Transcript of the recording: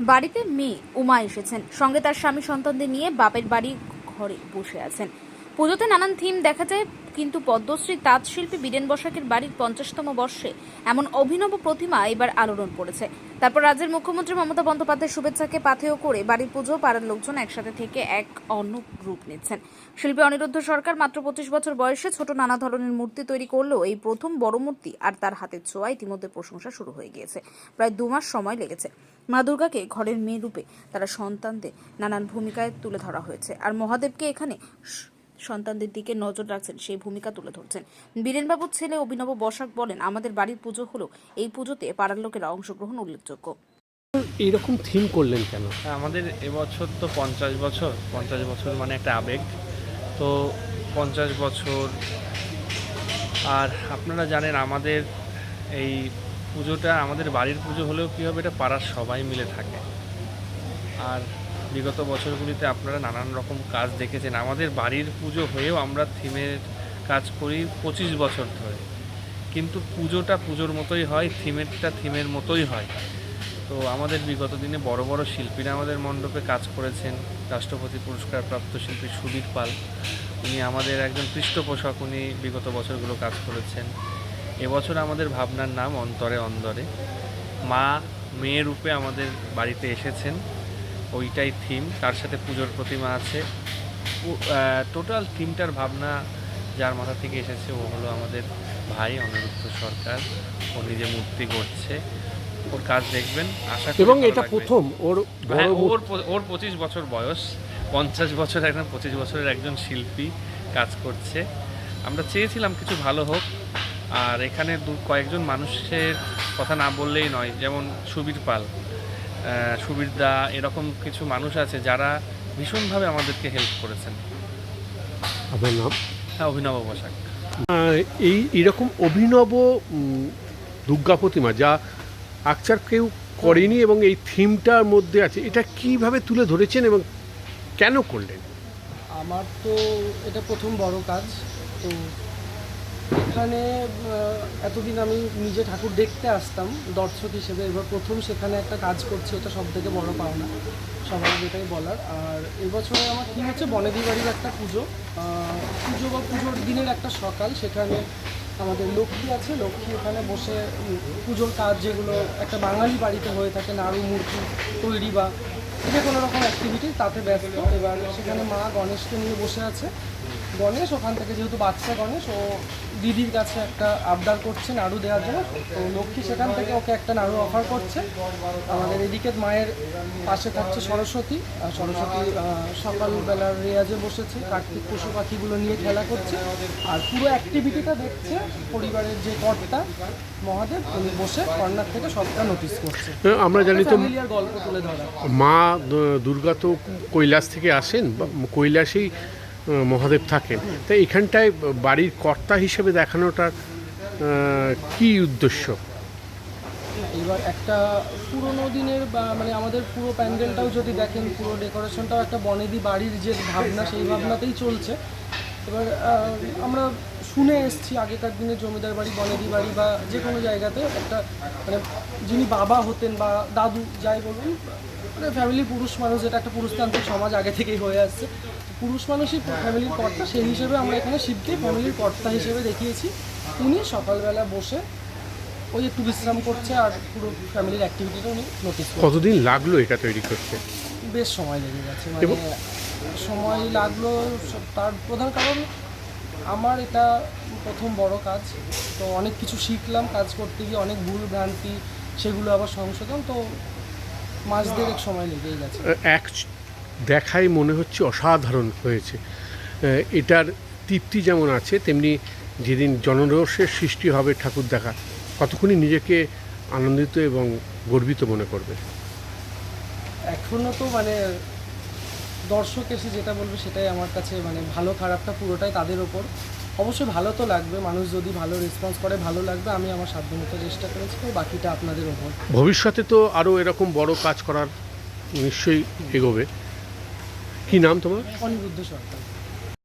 বাড়িতে মেয়ে উমা এসেছেন। সঙ্গে তার স্বামী সন্তানদের নিয়ে বাপের বাড়ি ঘরে বসে আছেন। পুজোতে নানান থিম দেখা যায়, কিন্তু পদ্মশ্রী তাঁত শিল্পী বীরেন বসাকের বাড়ির পঞ্চাশতম বর্ষে এমন অভিনব প্রতিমা এবার আলোড়ন পড়েছে। তারপর রাজ্যের মুখ্যমন্ত্রী মমতা বন্দ্যোপাধ্যায়ের শুভেচ্ছাকে পাথেয় করে বাড়ির পুজো, পাড়ার লোকজন একসাথে থেকে এক অন্য রূপ নিচ্ছেন। শিল্পী অনিরুদ্ধ সরকার মাত্র পঁচিশ বছর বয়সে ছোট নানা ধরনের মূর্তি তৈরি করলেও এই প্রথম বড় মূর্তি আর তার হাতের ছোঁয়া ইতিমধ্যে প্রশংসা শুরু হয়ে গিয়েছে। প্রায় দু মাস সময় লেগেছে। মা দুর্গাকে ঘরের মেয়ে রূপে তারা সন্তানদের নানান ভূমিকায় তুলে ধরা হয়েছে। আর মহাদেবকে এখানে সন্তানদের দিকে নজর রাখছেন সেই ভূমিকা তুলে ধরছেন। বীরেনবাবুর ছেলে অভিনব বসাক বলেন আমাদের বাড়ির পুজো হলো এই পুজোতে পাড়ার লোকেরা অংশগ্রহণ উল্লেখযোগ্য। এইরকম থিম করলেন কেন? হ্যাঁ, আমাদের এবছর তো পঞ্চাশ বছর পঞ্চাশ বছর মানে একটা আবেগ। তো পঞ্চাশ বছর আর আপনারা জানেন আমাদের এই পুজোটা আমাদের বাড়ির পুজো হলেও কী হবে এটা পাড়ার সবাই মিলে থাকে। আর বিগত বছরগুলিতে আপনারা নানান রকম কাজ দেখেছেন। আমাদের বাড়ির পুজো হয়েও আমরা থিমের কাজ করি পঁচিশ বছর ধরে। কিন্তু পুজোটা পুজোর মতোই হয়, থিমেরটা থিমের মতোই হয়। তো আমাদের বিগত দিনে বড় বড় শিল্পীরা আমাদের মণ্ডপে কাজ করেছেন। রাষ্ট্রপতি পুরস্কার প্রাপ্ত শিল্পী সুবীর পাল। উনি আমাদের একজন পৃষ্ঠপোষক, উনি বিগত বছরগুলো কাজ করেছেন। এবছর আমাদের ভাবনার নাম অন্তরে অন্দরে। মা, মেয়ে রূপে আমাদের বাড়িতে এসেছেন। ওইটাই থিম তার সাথে পুজোর প্রতিমা আছে। টোটাল থিমটার ভাবনা যার মাথা থেকে এসেছে ও হলো আমাদের ভাই অনিরুদ্ধ সরকার। ও নিজে মূর্তি করছে ওর কাজ দেখবেন আশা এবং এটা প্রথম ওর হ্যাঁ, ওর ওর পঁচিশ বছর বয়স পঞ্চাশ বছর একজন পঁচিশ বছরের একজন শিল্পী কাজ করছে। আমরা চেয়েছিলাম কিছু ভালো হোক আর এখানে দু কয়েকজন মানুষের কথা না বললেই নয় যেমন সুবীর পাল। দা এরকম কিছু মানুষ আছে যারা ভীষণভাবে আমাদেরকে হেল্প করেছেন। আপনার নাম? হ্যাঁ অভিনব পোশাক এই এরকম অভিনব দুর্গা প্রতিমা যা আকচার কেউ করেনি এবং এই থিমটার মধ্যে আছে এটা কীভাবে তুলে ধরেছেন এবং কেন করলেন? আমার তো এটা প্রথম বড় কাজ তো এখানে এতদিন আমি নিজে ঠাকুর দেখতে আসতাম, দর্শক হিসেবে। এবার প্রথম সেখানে একটা কাজ করছি এটা সব থেকে বড় পাওনা সবার যেটাই বলার। আর এবছরে আমার কী হচ্ছে বনেদি বাড়ির একটা পুজো। পুজো বা পুজোর দিনের একটা সকাল, সেখানে আমাদের লক্ষ্মী আছে। লক্ষ্মী এখানে বসে পুজোর কাজ যেগুলো একটা বাঙালি বাড়িতে হয়ে থাকে, নাড়ু মূর্তি তৈরি বা যে কোনো রকম অ্যাক্টিভিটি তাতে ব্যস্ত। এবার সেখানে মা গণেশকে নিয়ে বসে আছে। গণেশ ওখান থেকে যেহেতু বাচ্চা গণেশ ও দিদির কাছে একটা আবদার করছে নাড়ু দেওয়ার জন্য। তো লক্ষ্মী সেখান থেকে ওকে একটা নাড়ু অফার করছে। আমাদের এদিকে মায়ের পাশে থাকছে সরস্বতী। আর সরস্বতী সকালবেলার রেয়াজে বসেছে। কার্তিক পশু পাখিগুলো নিয়ে খেলা করছে। আর পুরো অ্যাক্টিভিটিটা দেখছে পরিবারের যে কর্তা মহাদেব উনি বসে কর্নার থেকে সবটা নোটিস করছে। আমরা জানি তো গল্প তুলে ধরা। মা দুর্গা তো কৈলাস থেকে আসেন। বা কৈলাসেই মহাদেব থাকেন। তাই এখানটায় বাড়ির কর্তা হিসেবে দেখানোটার কি উদ্দেশ্য? এবার একটা পুরোনো দিনের বা মানে আমাদের পুরো প্যান্ডেলটাও যদি দেখেন, পুরো ডেকোরেশনটাও একটা বনেদি বাড়ির যে ভাবনা, সেই ভাবনাতেই চলছে। এবার আমরা শুনে এসেছি আগেকার দিনে জমিদার বাড়ি, বনেদি বাড়ি বা যে কোনো জায়গাতে একটা মানে যিনি বাবা হতেন বা দাদু, যাই বলুন মানে ফ্যামিলি পুরুষ মানুষ যেটা একটা পুরুষতান্ত্রিক সমাজ আগে থেকেই হয়ে আসছে। পুরুষ মানুষই ফ্যামিলির কর্তা সেই হিসেবে আমরা এখানে শিবকে ফ্যামিলির কর্তা হিসেবে দেখিয়েছি। উনি সকালবেলা বসে ওই একটু বিশ্রাম করছে আর পুরো ফ্যামিলির অ্যাক্টিভিটিটা উনি নোটিস কতদিন লাগল এটা তৈরি করতে? বেশ সময় লেগে গেছে মানে সময় লাগল তার প্রধান কারণ আমার এটা প্রথম বড় কাজ। তো অনেক কিছু শিখলাম কাজ করতে গিয়ে অনেক ভুল ভ্রান্তি সেগুলো আবার সংশোধন। তো মাস দেড়েক সময় লেগেই গেছে। এক দেখায় মনে হচ্ছে অসাধারণ হয়েছে। এটার তৃপ্তি যেমন আছে তেমনি যেদিন জনরসের সৃষ্টি হবে ঠাকুর দেখা কতক্ষণই নিজেকে আনন্দিত এবং গর্বিত মনে করবে। এখনও তো মানে দর্শক এসে যেটা বলবে সেটাই আমার কাছে মানে ভালো খারাপটা পুরোটাই তাদের ওপর। অবশ্যই ভালো তো লাগবে মানুষ যদি ভালো রেসপন্স করে ভালো লাগবে আমি আমার সাধ্যমতো চেষ্টা করেছি বাকিটা আপনাদের ওপর। ভবিষ্যতে তো আরও এরকম বড় কাজ করার নিশ্চয়ই এগোবে। কি নাম তোমার? অনিরুদ্ধ সরকার।